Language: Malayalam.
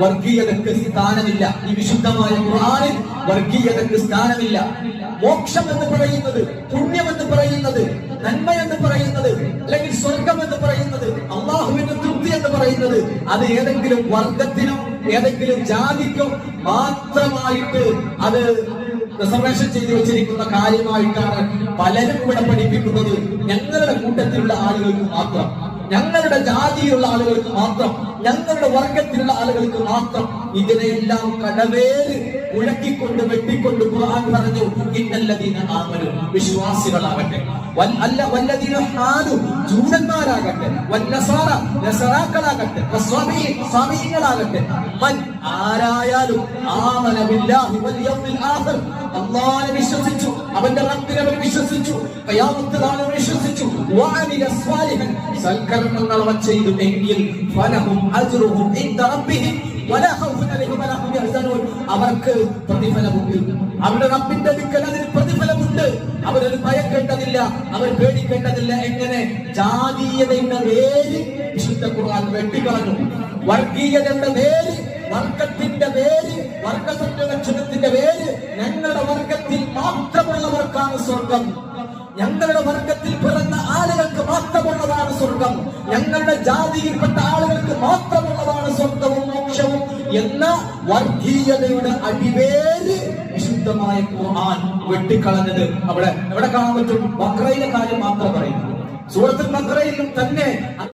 വർഗീയതക്ക് സ്ഥാനമില്ല. ഈ വിശുദ്ധമായ ഖുർആനിൽ വർഗീയതക്ക് സ്ഥാനമില്ല. മോക്ഷം എന്ന് പറയുന്നത് പുണ്യം എന്ന് പറയുന്നത് നന്മ എന്ന് പറയുന്നത് അല്ലെങ്കിൽ സ്വർഗം എന്ന് പറയുന്നത് അള്ളാഹുവിന്റെ തൃപ്തി എന്ന് പറയുന്നത് അത് ഏതെങ്കിലും വർഗത്തിനോ ഏതെങ്കിലും ജാതിക്കോ മാത്രമായിട്ട് അത് റിസർവേഷൻ ചെയ്തു വെച്ചിരിക്കുന്ന കാര്യമായിട്ടാണ് പലരും ഇവിടെ പഠിപ്പിക്കുന്നത്. ഞങ്ങളുടെ കൂട്ടത്തിലുള്ള ആളുകൾക്ക് മാത്രം. ഞങ്ങളുടെ ജാതിയുള്ള ആളുകൾക്ക് മാത്രം ഞങ്ങളുടെ വർഗത്തിലുള്ള ആളുകൾക്ക് മാത്രം ഇതിനെല്ലാം കടവേര് ഉഴക്കിക്കൊണ്ട് വെട്ടിക്കൊണ്ട് ഖുർആൻ പറഞ്ഞു ഇന്നല്ലദീന ആമനു വിശ്വാസികളാകട്ടെ അല്ല വല്ലദീന ഹാദു ജൂതന്മാരാകട്ടെ വന്നസാറ നസറാക്കളാകട്ടെ. വസ്വാമി സ്വാമികളാകട്ടെ മൻ ആരായാലും ആമന ബില്ലാഹി വൽ യൗമിൽ ആഖിർ. അല്ലാഹുവിനെ വിശ്വസിച്ചു അവന്റെ റബ്ബിനെ വിശ്വസിച്ചു ഖിയാമത്ത് നാളിൽ വിശ്വസിച്ചു സൽക്കർമ്മങ്ങൾ ചെയ്തു എങ്കിൽ അവർക്ക് പ്രതിഫലമുണ്ട്. അവരുടെ റബ്ബിന്റെ അടുക്കൽ അതിന് പ്രതിഫലമുണ്ട്. അവരൊരു ഭയക്കേണ്ടതില്ല അവർ പേടിക്കേണ്ടതില്ല എങ്ങനെ? ജാതീയതയുടെ പേര് വിശുദ്ധ ഖുർആൻ വെട്ടിക്കളഞ്ഞു. വർഗീയതയുടെ പേര് വർഗത്തിന്റെ പേര് വർഗ സംരക്ഷണത്തിന്റെ പേര് ഞങ്ങളുടെ വർഗത്തിൽ മാത്രമുള്ളവർക്കാണ് സ്വർഗം. ഞങ്ങളുടെ വർഗത്തിൽ സ്വർഗം. ഞങ്ങളുടെ ജാതിയിൽപ്പെട്ട ആളുകൾക്ക് മാത്രമുള്ളതാണ് സ്വർഗവും മോക്ഷവും എന്ന വർഗീയതയുടെ അടിവേര് വിശുദ്ധമായ ഖുർആൻ വെട്ടിക്കളഞ്ഞത് അവിടെ. എവിടെ കാണാൻ പറ്റും? ബക്രയിലെ കാര്യം മാത്രം പറയുന്നു. സൂറത്തുൽ ബക്രയിലും തന്നെ